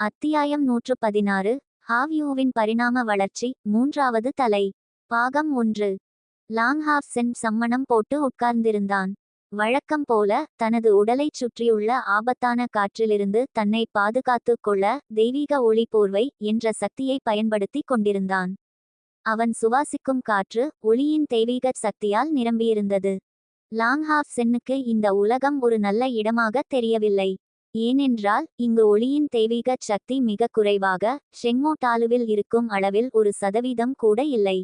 அத்தியாயம் நூற்று பதினாறு ஹாவ்யூவின் பரிணாம வளர்ச்சி மூன்றாவது தலை. பாகம் ஒன்று. லாங்ஹாஃப் சென் சம்மணம் போட்டு உட்கார்ந்திருந்தான். வழக்கம் போல தனது உடலைச் சுற்றியுள்ள ஆபத்தான காற்றிலிருந்து தன்னை பாதுகாத்துக் கொள்ள தெய்வீக ஒளி போர்வை என்ற சக்தியை பயன்படுத்தி கொண்டிருந்தான். அவன் சுவாசிக்கும் காற்று ஒளியின் தெய்வீக சக்தியால் நிரம்பியிருந்தது. லாங்ஹாஃப் சென்னுக்கு இந்த உலகம் ஒரு நல்ல இடமாக தெரியவில்லை. ஏனென்றால் இங்கு ஒளியின் தெய்வீக சக்தி மிக குறைவாக ஷெங்மோட்டாலுவில் இருக்கும் அளவில் ஒரு சதவீதம் கூட இல்லை.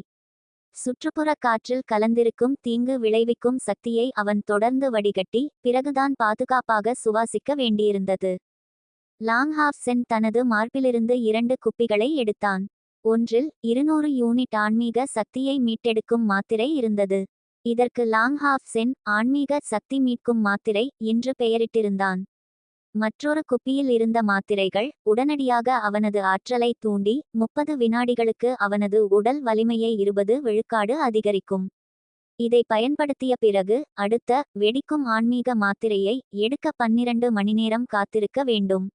சுற்றுப்புற காற்றில் கலந்திருக்கும் தீங்கு விளைவிக்கும் சக்தியை அவன் தொடர்ந்து வடிகட்டி பிறகுதான் பாதுகாப்பாக சுவாசிக்க வேண்டியிருந்தது. லாங்ஹாஃப் சென் தனது மார்பிலிருந்து இரண்டு குப்பிகளை எடுத்தான். ஒன்றில் இருநூறு யூனிட் ஆன்மீக சக்தியை மீட்டெடுக்கும் மாத்திரை இருந்தது. இதற்கு லாங்ஹாஃப் சென் ஆன்மீக சக்தி மீட்கும் மாத்திரை என்று பெயரிட்டிருந்தான். மற்றொரு குப்பியில் இருந்த மாத்திரைகள் உடனடியாக அவனது ஆற்றலை தூண்டி முப்பது வினாடிகளுக்கு அவனது உடல் வலிமையை இருபது விழுக்காடு அதிகரிக்கும். இதை பயன்படுத்திய பிறகு அடுத்த வெடிக்கும் ஆன்மீக மாத்திரையை எடுக்க பன்னிரண்டு மணிநேரம் காத்திருக்க வேண்டும்.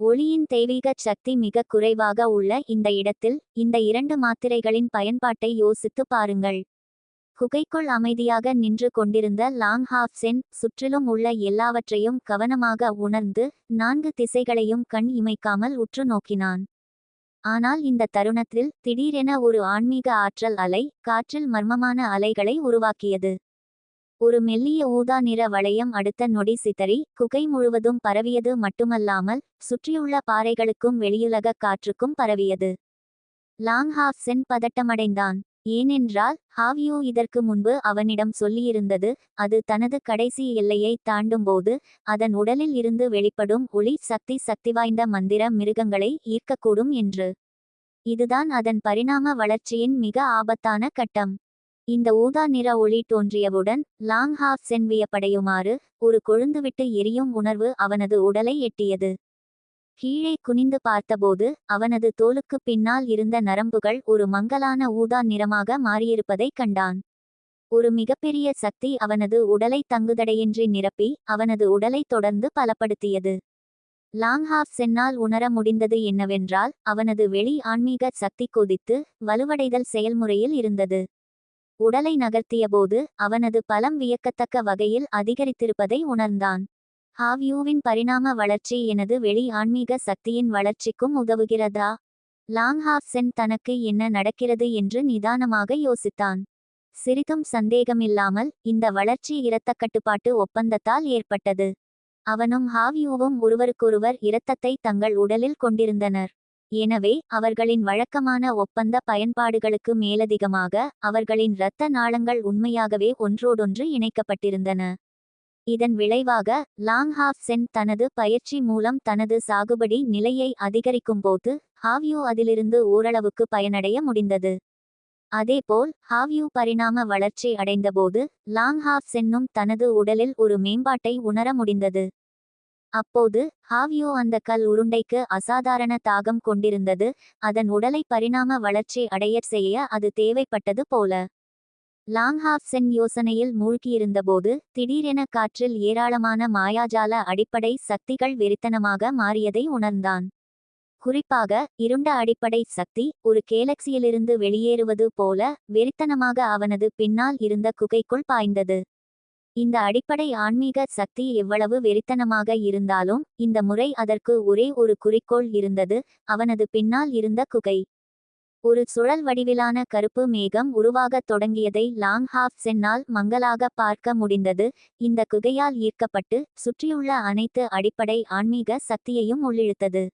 ஒளியின் தெய்வீக சக்தி மிக குறைவாக உள்ள இந்த இடத்தில் இந்த இரண்டு மாத்திரைகளின் பயன்பாட்டை யோசித்து பாருங்கள். குகைக்குள் அமைதியாக நின்று கொண்டிருந்த லாங் ஹாஃப் சென் சுற்றிலும் உள்ள எல்லாவற்றையும் கவனமாக உணர்ந்து நான்கு திசைகளையும் கண் இமைக்காமல் உற்று நோக்கினான். ஆனால் இந்த தருணத்தில் திடீரென ஒரு ஆன்மீக ஆற்றல் அலை காற்றில் மர்மமான அலைகளை உருவாக்கியது. ஒரு மெல்லிய ஊதா நிற வளையம் அடுத்த நொடி சிதறி குகை முழுவதும் பரவியது மட்டுமல்லாமல் சுற்றியுள்ள பாறைகளுக்கும் வெளியுலக காற்றுக்கும் பரவியது. லாங் ஹாஃப் சென் பதட்டமடைந்தான். ஏனென்றால் ஹாவியோ இதற்கு முன்பு அவனிடம் சொல்லியிருந்தது அது தனது கடைசி எல்லையை தாண்டும்போது அதன் உடலில் இருந்து வெளிப்படும் ஒளி சக்தி சக்தி வாய்ந்த மந்திர மிருகங்களை ஈர்க்கக்கூடும் என்று. இதுதான் அதன் பரிணாம வளர்ச்சியின் மிக ஆபத்தான கட்டம். இந்த ஊதா நிற ஒளி தோன்றியவுடன் லாங் ஹாஃப் சென் வியப்படையுமாறு ஒரு கொழுந்துவிட்டு எரியும் உணர்வு அவனது உடலை எட்டியது. கீழே குனிந்து பார்த்தபோது அவனது தோலுக்கு பின்னால் இருந்த நரம்புகள் ஒரு மங்கலான ஊதா நிறமாக மாறியிருப்பதைக் கண்டான். ஒரு மிகப்பெரிய சக்தி அவனது உடலை தங்குதடையின்றி நிரப்பி அவனது உடலை தொடர்ந்து பலப்படுத்தியது. லாங்ஹாஃப் சென்னால் உணர முடிந்தது என்னவென்றால் அவனது வெளி ஆன்மீக சக்தி கொதித்து வலுவடைதல் செயல்முறையில் இருந்தது. உடலை நகர்த்தியபோது அவனது பலம் வியக்கத்தக்க வகையில் அதிகரித்திருப்பதை உணர்ந்தான். ஹாவ்யூவின் பரிணாம வளர்ச்சி எனது வெளி ஆன்மீக சக்தியின் வளர்ச்சிக்கும் உதவுகிறதா? லாங் ஹாஃப் சென் தனக்கு என்ன நடக்கிறது என்று நிதானமாக யோசித்தான். சிறிதும் சந்தேகமில்லாமல் இந்த வளர்ச்சி இரத்த கட்டுப்பாட்டு ஒப்பந்தத்தால் ஏற்பட்டது. அவனும் ஹாவ்யூவும் ஒருவருக்கொருவர் இரத்தத்தை தங்கள் உடலில் கொண்டிருந்தனர். எனவே அவர்களின் வழக்கமான ஒப்பந்த பயன்பாடுகளுக்கு மேலதிகமாக அவர்களின் இரத்த நாளங்கள் உண்மையாகவே ஒன்றோடொன்று இணைக்கப்பட்டிருந்தன. இதன் விளைவாக லாங் ஹாஃப் சென் தனது பயிற்சி மூலம் தனது சாகுபடி நிலையை அதிகரிக்கும்போது ஹாவ்யூ அதிலிருந்து ஓரளவுக்கு பயனடைய முடிந்தது. அதேபோல் ஹாவ்யூ பரிணாம வளர்ச்சி அடைந்தபோது லாங் ஹாஃப் சென்னும் தனது உடலில் ஒரு மேம்பாட்டை உணர முடிந்தது. அப்போது ஹாவ்யூ அந்த கல் உருண்டைக்கு அசாதாரண தாகம் கொண்டிருந்தது அதன் உடலை பரிணாம வளர்ச்சி அடையச் செய்ய அது தேவைப்பட்டது போல. லாங்ஹாஃப் சென் யோசனையில் மூழ்கியிருந்தபோது திடீரென காற்றில் ஏராளமான மாயாஜால அடிப்படை சக்திகள் வெறித்தனமாக மாறியதை உணர்ந்தான். குறிப்பாக இருண்ட அடிப்படை சக்தி ஒரு கேலக்சியிலிருந்து வெளியேறுவது போல வெறித்தனமாக அவனது பின்னால் இருந்த குகைக்குள் பாய்ந்தது. இந்த அடிப்படை ஆன்மீக சக்தி எவ்வளவு வெறித்தனமாக இருந்தாலும் இந்த முறை அதற்கு ஒரே ஒரு குறிக்கோள் இருந்தது அவனது பின்னால் இருந்த குகை. ஒரு சுழல் வடிவிலான கருப்பு மேகம் உருவாகத் தொடங்கியதை லாங் ஹாஃப் சென்னால் மங்கலாக பார்க்க முடிந்தது. இந்த குகையால் ஈர்க்கப்பட்டு சுற்றியுள்ள அனைத்து அடிப்படை ஆன்மீக சக்தியையும் உள்ளிழுத்தது.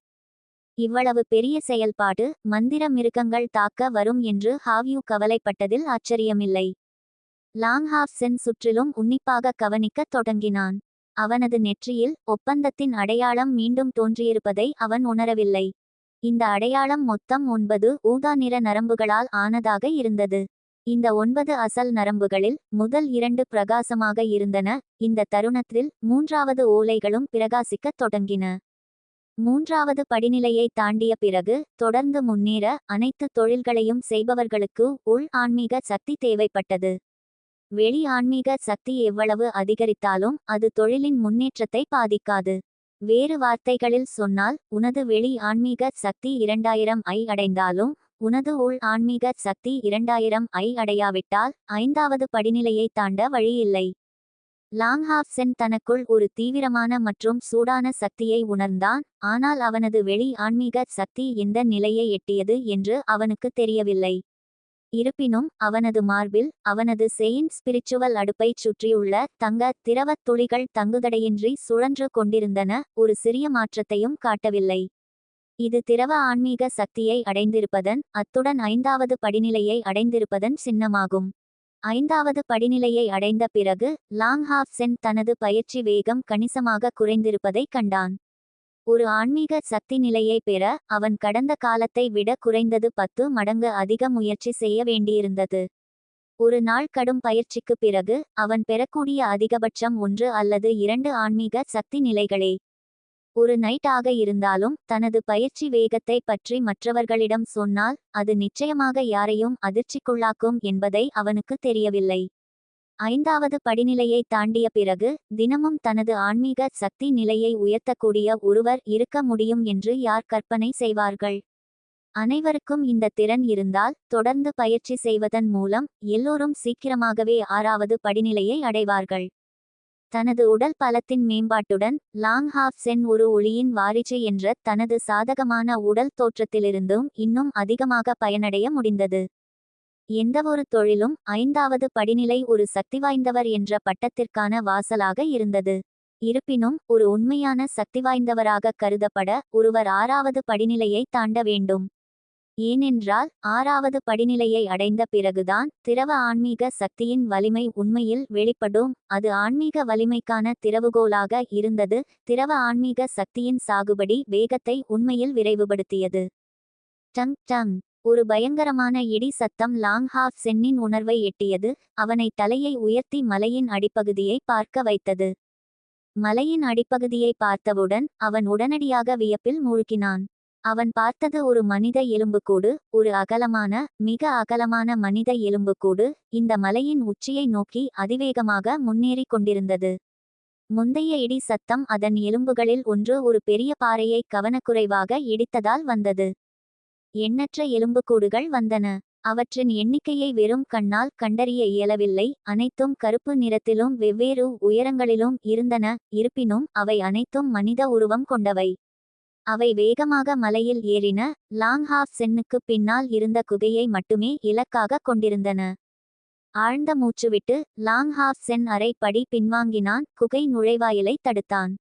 இவ்வளவு பெரிய செயல்பாடு மந்திர மிருகங்கள் தாக்க வரும் என்று ஹாவ்யூ கவலைப்பட்டதில் ஆச்சரியமில்லை. லாங் ஹாஃப் சென் சுற்றிலும் உன்னிப்பாக கவனிக்கத் தொடங்கினான். அவனது நெற்றியில் ஒப்பந்தத்தின் அடையாளம் மீண்டும் தோன்றியிருப்பதை அவன் உணரவில்லை. இந்த அடையாளம் மொத்தம் ஒன்பது ஊதா நிற நரம்புகளால் ஆனதாக இருந்தது. இந்த ஒன்பது அசல் நரம்புகளில் முதல் இரண்டு பிரகாசமாக இருந்தன. இந்த தருணத்தில் மூன்றாவது ஓலைகளும் பிரகாசிக்கத் தொடங்கின. மூன்றாவது படிநிலையை தாண்டிய பிறகு தொடர்ந்து முன்னேற அனைத்து தொழில்களையும் செய்பவர்களுக்கு உள் ஆன்மீக சக்தி தேவைப்பட்டது. வெளி ஆன்மீக சக்தி எவ்வளவு அதிகரித்தாலும் அது தொழிலின் முன்னேற்றத்தை பாதிக்காது. வேறு வார்த்தைகளில் சொன்னால் உனது வெளி ஆன்மீக சக்தி இரண்டாயிரம் ஐ அடைந்தாலும் உனது உள் ஆன்மீக சக்தி இரண்டாயிரம் ஐ அடையாவிட்டால் ஐந்தாவது படிநிலையை தாண்ட வழியில்லை. லாங்ஹாப்சென் தனக்குள் ஒரு தீவிரமான மற்றும் சூடான சக்தியை உணர்ந்தான் ஆனால் அவனது வெளி ஆன்மீக சக்தி எந்த நிலையை எட்டியது என்று அவனுக்கு தெரியவில்லை. இருப்பினும் அவனது மார்பில் அவனது செயின் ஸ்பிரிச்சுவல் அடுப்பைச் சுற்றியுள்ள தங்க திரவத் துளிகள் தங்குதடையின்றி சுழன்று கொண்டிருந்தன ஒரு சிறிய மாற்றத்தையும் காட்டவில்லை. இது திரவ ஆன்மீக சக்தியை அடைந்திருப்பதன் அத்துடன் ஐந்தாவது படிநிலையை அடைந்திருப்பதன் சின்னமாகும். ஐந்தாவது படிநிலையை அடைந்த பிறகு லாங்ஹாஃப் சென் தனது பயிற்சி வேகம் கணிசமாக குறைந்திருப்பதைக் கண்டான். ஒரு ஆன்மீக சக்தி நிலையை பெற அவன் கடந்த காலத்தை விட குறைந்தது பத்து மடங்கு அதிக முயற்சி செய்ய வேண்டியிருந்தது. ஒரு நாள் கடும் பயிற்சிக்கு பிறகு அவன் பெறக்கூடிய அதிகபட்சம் ஒன்று அல்லது இரண்டு ஆன்மீக சக்தி நிலைகளே. ஒரு நைட் ஆக இருந்தாலும் தனது பயிற்சி வேகத்தை பற்றி மற்றவர்களிடம் சொன்னால் அது நிச்சயமாக யாரையும் அதிர்ச்சிக்குள்ளாக்கும் என்பதை அவனுக்கு தெரியவில்லை. ஐந்தாவது படிநிலையை தாண்டிய பிறகு தினமும் தனது ஆன்மீக சக்தி நிலையை உயர்த்தக்கூடிய ஒருவர் இருக்க முடியும் என்று யார் கற்பனை செய்வார்கள்? அனைவருக்கும் இந்த திறன் இருந்தால் தொடர்ந்து பயிற்சி செய்வதன் மூலம் எல்லோரும் சீக்கிரமாகவே ஆறாவது படிநிலையை அடைவார்கள். தனது உடல் பலத்தின் மேம்பாட்டுடன் லாங் ஹாஃப் சென் ஒரு ஒளியின் வாரிசு என்ற தனது சாதகமான உடல் தோற்றத்திலிருந்தும் இன்னும் அதிகமாக பயனடைய முடிந்தது. எந்தவொரு தொழிலும் ஐந்தாவது படிநிலை ஒரு சக்திவாய்ந்தவர் என்ற பட்டத்திற்கான வாசலாக இருந்தது. இருப்பினும் ஒரு உண்மையான சக்திவாய்ந்தவராக கருதப்பட ஒருவர் ஆறாவது படிநிலையை தாண்ட வேண்டும். ஏனென்றால் ஆறாவது படிநிலையை அடைந்த பிறகுதான் திரவ ஆன்மீக சக்தியின் வலிமை உண்மையில் வெளிப்படும். அது ஆன்மீக வலிமைக்கான திறவுகோலாக இருந்தது. திரவ ஆன்மீக சக்தியின் சாகுபடி வேகத்தை உண்மையில் விரைவுபடுத்தியது. Tongue tongue. ஒரு பயங்கரமான இடி சத்தம் லாங் ஹாஃப் சென்னின் உணர்வை எட்டியது அவனை தலையை உயர்த்தி மலையின் அடிப்பகுதியை பார்க்க வைத்தது. மலையின் அடிப்பகுதியை பார்த்தவுடன் அவன் உடனடியாக வியப்பில் மூழ்கினான். அவன் பார்த்தது ஒரு மனித எலும்புக்கூடு ஒரு அகலமான மிக அகலமான மனித எலும்புக்கூடு இந்த மலையின் உச்சியை நோக்கி அதிவேகமாக முன்னேறிக் கொண்டிருந்தது. முந்தைய இடி சத்தம் அதன் எலும்புகளில் ஒன்று ஒரு பெரிய பாறையை கவனக்குறைவாக இடித்ததால் வந்தது. எண்ணற்ற எலும்புக்கூடுகள் வந்தன. அவற்றின் எண்ணிக்கையை வெறும் கண்ணால் கண்டறிய இயலவில்லை. அனைத்தும் கருப்பு நிறத்திலும் வெவ்வேறு உயரங்களிலும் இருந்தன. இருப்பினும் அவை அனைத்தும் மனித உருவம் கொண்டவை. அவை வேகமாக மலையில் ஏறின. லாங் ஹாஃப் சென்னுக்கு பின்னால் இருந்த குகையை மட்டுமே இலக்காக கொண்டிருந்தன. ஆழ்ந்த மூச்சுவிட்டு லாங் ஹாஃப் சென் அரைப்படி பின்வாங்கினான். குகை நுழைவாயிலை தடுத்தான்.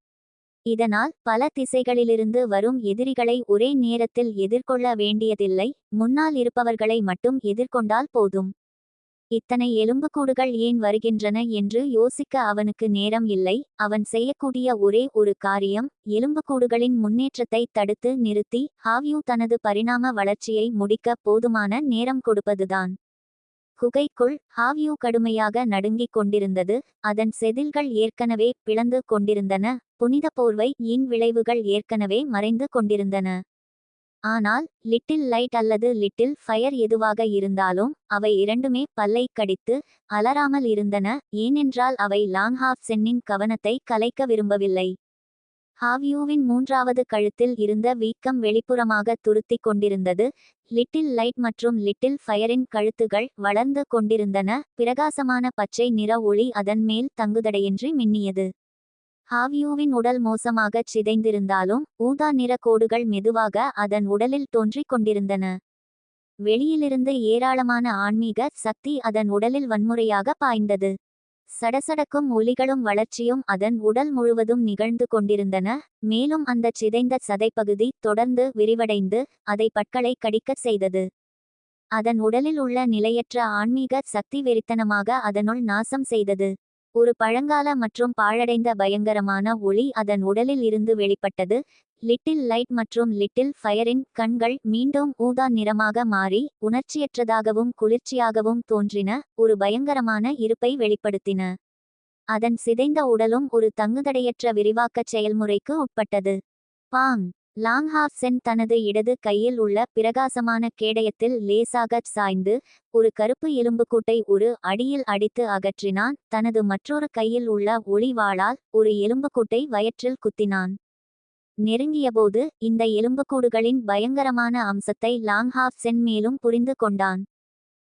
இதனால் பல திசைகளிலிருந்து வரும் எதிரிகளை ஒரே நேரத்தில் எதிர்கொள்ள வேண்டியதில்லை முன்னால் இருப்பவர்களை மட்டும் எதிர்கொண்டால் போதும். இத்தனை எலும்புக்கூடுகள் ஏன் வருகின்றன என்று யோசிக்க அவனுக்கு நேரம் இல்லை அவன் செய்யக்கூடிய ஒரே ஒரு காரியம் எலும்புக்கூடுகளின் முன்னேற்றத்தை தடுத்து நிறுத்தி ஹாவ்யூ தனது பரிணாம வளர்ச்சியை முடிக்க போதுமான நேரம் கொடுப்பதுதான். குகைக்குள் ஹாவியூ கடுமையாக நடுங்கிக் கொண்டிருந்தது. அதன் செதில்கள் ஏற்கனவே பிளந்து கொண்டிருந்தன. புனித போர்வை இன் விளைவுகள் ஏற்கனவே மறைந்து கொண்டிருந்தன. ஆனால் லிட்டில் லைட் அல்லது லிட்டில் ஃபயர் எதுவாக இருந்தாலும் அவை இரண்டுமே பல்லை கடித்து அலறாமல் இருந்தன. ஏனென்றால் அவை லாங்ஹாஃப் சென்னின் கவனத்தை கலைக்க விரும்பவில்லை. ஹாவ்யூவின் மூன்றாவது கழுத்தில் இருந்த வீக்கம் வெளிப்புறமாக துருத்தி கொண்டிருந்தது. லிட்டில் லைட் மற்றும் லிட்டில் ஃபயரின் கழுத்துகள் வளர்ந்து கொண்டிருந்தன. பிரகாசமான பச்சை நிற ஒளி அதன் மேல் தங்குதடையின்றி மின்னியது. ஹாவியூவின் உடல் மோசமாகச் சிதைந்திருந்தாலும் ஊதா நிற கோடுகள் மெதுவாக அதன் உடலில் தோன்றிக் கொண்டிருந்தன. வெளியிலிருந்து ஏராளமான ஆன்மீக சக்தி அதன் உடலில் வன்முறையாக பாய்ந்தது. சடசடக்கும் ஒலிகளும் வளர்ச்சியும் அதன் உடல் முழுவதும் நிகழ்ந்து கொண்டிருந்தன. மேலும் அந்த சிதைந்த சதைப்பகுதி தொடர்ந்து விரிவடைந்து அதை பற்களை கடிக்கச் செய்தது. அதன் உடலில் உள்ள நிலையற்ற ஆன்மீக சக்தி வெறித்தனமாக அதனுள் நாசம் செய்தது. ஒரு பழங்கால மற்றும் பாழடைந்த பயங்கரமான ஒளி அதன் உடலில் இருந்து வெளிப்பட்டது. லிட்டில் லைட் மற்றும் லிட்டில் ஃபயரின் கண்கள் மீண்டும் ஊதா நிறமாக மாறி உணர்ச்சியற்றதாகவும் குளிர்ச்சியாகவும் தோன்றின ஒரு பயங்கரமான இருப்பை வெளிப்படுத்தின. அதன் சிதைந்த உடலும் ஒரு தங்குதடையற்ற விரிவாக்கச் செயல்முறைக்கு உட்பட்டது. பாங்! லாங்ஹாஃப் சென் தனது இடது கையில் உள்ள பிரகாசமான கேடயத்தில் லேசாகச் சாய்ந்து ஒரு கருப்பு எலும்புக்கூட்டை ஒரு அடியில் அடித்து அகற்றினான். தனது மற்றொரு கையில் உள்ள ஒளிவாளால் ஒரு எலும்புக்கூட்டை வயிற்றில் குத்தினான். நெருங்கியபோது இந்த எலும்புக்கூடுகளின் பயங்கரமான அம்சத்தை லாங்ஹாஃப் சென் மேலும் புரிந்து கொண்டான்.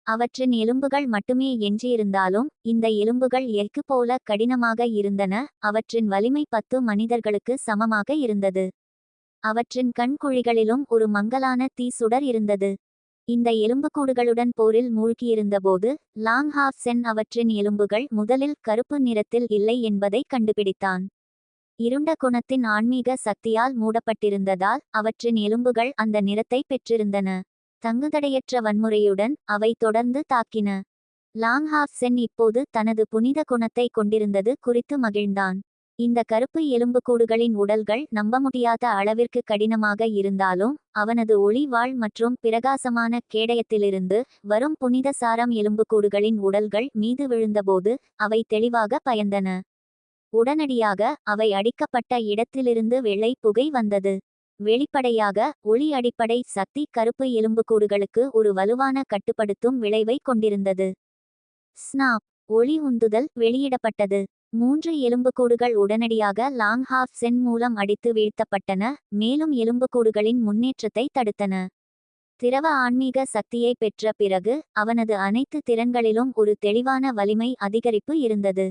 அவற்றின் எலும்புகள் மட்டுமே எஞ்சியிருந்தாலும் இந்த எலும்புகள் எஃகு போல கடினமாக இருந்தன. அவற்றின் வலிமை பத்து மனிதர்களுக்கு சமமாக இருந்தது. அவற்றின் கண்குழிகளிலும் ஒரு மங்கலான தீ சுடர் இருந்தது. இந்த எலும்புக்கூடுகளுடன் போரில் மூழ்கியிருந்தபோது லாங்ஹாஃப் சென் அவற்றின் எலும்புகள் முதலில் கருப்பு நிறத்தில் இல்லை என்பதை கண்டுபிடித்தான். இருண்ட குணத்தின் ஆன்மீக சக்தியால் மூடப்பட்டிருந்ததால் அவற்றின் எலும்புகள் அந்த நிறத்தை பெற்றிருந்தன. தங்குதடையற்ற வன்முறையுடன் அவை தொடர்ந்து தாக்கின. லாங்ஹாஃப் சென் இப்போது தனது புனித குணத்தை கொண்டிருந்தது குறித்து மகிழ்ந்தான். இந்த கருப்பு எலும்புக்கூடுகளின் உடல்கள் நம்ப முடியாத அளவிற்கு கடினமாக இருந்தாலும் அவனது ஒளிவாள் மற்றும் பிரகாசமான கேடயத்திலிருந்து வரும் புனித சாரம் எலும்புக்கூடுகளின் உடல்கள் மீது விழுந்தபோது அவை தெளிவாக பயந்தன. உடனடியாக அவை அடிக்கப்பட்ட இடத்திலிருந்து வெள்ளை புகை வந்தது. வெளிப்படையாக ஒளி அடிப்படை சக்தி கருப்பு எலும்புக்கூடுகளுக்கு ஒரு வலுவான கட்டுப்படுத்தும் விளைவை கொண்டிருந்தது. ஸ்னாப் ஒளி உந்துதல் வெளியிடப்பட்டது. மூன்று எலும்புக்கூடுகள் உடனடியாக லாங்ஹாஃப் சென் மூலம் அடித்து வீழ்த்தப்பட்டன மேலும் எலும்புக்கூடுகளின் முன்னேற்றத்தை தடுத்தன. திரவ ஆன்மீக சக்தியை பெற்ற பிறகு அவனது அனைத்து திறன்களிலும் ஒரு தெளிவான வலிமை அதிகரிப்பு இருந்தது.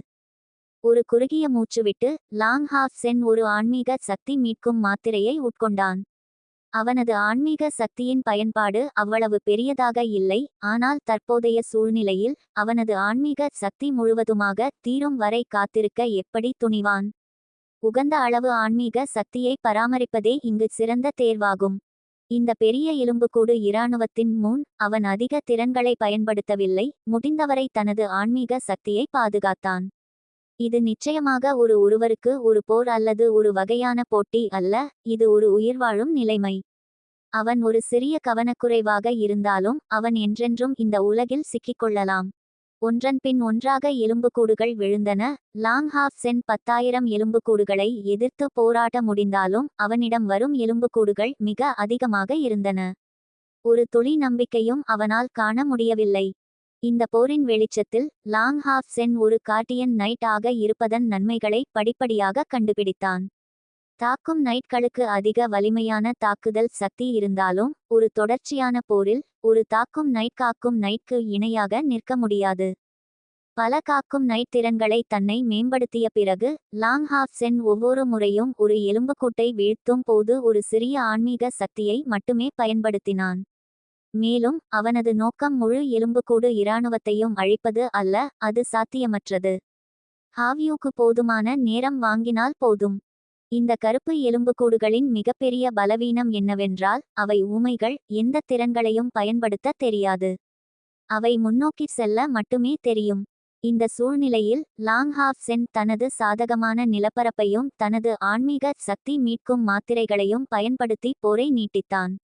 ஒரு குறுகிய மூச்சுவிட்டு லாங் ஹாஃப் சென் ஒரு ஆன்மீக சக்தி மீட்கும் மாத்திரையை உட்கொண்டான். அவனது ஆன்மீக சக்தியின் பயன்பாடு அவ்வளவு பெரியதாக இல்லை ஆனால் தற்போதைய சூழ்நிலையில் அவனது ஆன்மீக சக்தி முழுவதுமாக தீரும் வரை காத்திருக்க எப்படி துணிவான்? உகந்த அளவு ஆன்மீக சக்தியை பராமரிப்பதே இங்கு சிறந்த தேர்வாகும். இந்த பெரிய எலும்புக்கூடு இராணுவத்தின் முன் அவன் அதிக திறன்களை பயன்படுத்தவில்லை முடிந்தவரை தனது ஆன்மீக சக்தியை பாதுகாத்தான். இது நிச்சயமாக ஒரு ஒருவருக்கு ஒரு போர் அல்லது ஒரு வகையான போட்டி அல்ல இது ஒரு உயிர்வாழும் நிலைமை. அவன் ஒரு சிறிய கவனக்குறைவாக இருந்தாலும் அவன் என்றென்றும் இந்த உலகில் சிக்கிக்கொள்ளலாம். ஒன்றன்பின் ஒன்றாக எலும்புக்கூடுகள் விழுந்தன லாங் ஹாஃப் சென் பத்தாயிரம் எலும்புக்கூடுகளை எதிர்த்து போராட முடிந்தாலும் அவனிடம் வரும் எலும்புக்கூடுகள் மிக அதிகமாக இருந்தன. ஒரு துளி நம்பிக்கையும் அவனால் காண முடியவில்லை. இந்த போரின் வெளிச்சத்தில் லாங் ஹாஃப் சென் ஒரு கார்டியன் நைட் ஆக இருப்பதன் நன்மைகளை படிப்படியாக கண்டுபிடித்தான். தாக்கும் நைட்களுக்கு அதிக வலிமையான தாக்குதல் சக்தி இருந்தாலும் ஒரு தொடர்ச்சியான போரில் ஒரு தாக்கும் நைட் காக்கும் நைட்க்கு இணையாக நிற்க முடியாது. பல காக்கும் நைட் திறன்களை தன்னை மேம்படுத்திய பிறகு லாங் ஹாஃப் சென் ஒவ்வொரு முறையும் ஒரு எலும்புக்கூட்டை வீழ்த்தும் போது ஒரு சிறிய ஆன்மீக சக்தியை மட்டுமே பயன்படுத்தினான். மேலும் அவனது நோக்கம் முழு எலும்புக்கூடு இராணுவத்தையும் அழிப்பது அல்ல அது சாத்தியமற்றது. ஹாவியூக்கு போதுமான நேரம் வாங்கினால் போதும். இந்த கருப்பு எலும்புக்கூடுகளின் மிகப்பெரிய பலவீனம் என்னவென்றால் அவை ஊமைகள் எந்த திறன்களையும் பயன்படுத்த தெரியாது. அவை முன்னோக்கி செல்ல மட்டுமே தெரியும். இந்த சூழ்நிலையில் லாங் ஹாஃப் சென் தனது சாதகமான நிலப்பரப்பையும் தனது ஆன்மீக சக்தி மீட்கும் மாத்திரைகளையும் பயன்படுத்தி போரை நீட்டித்தான்.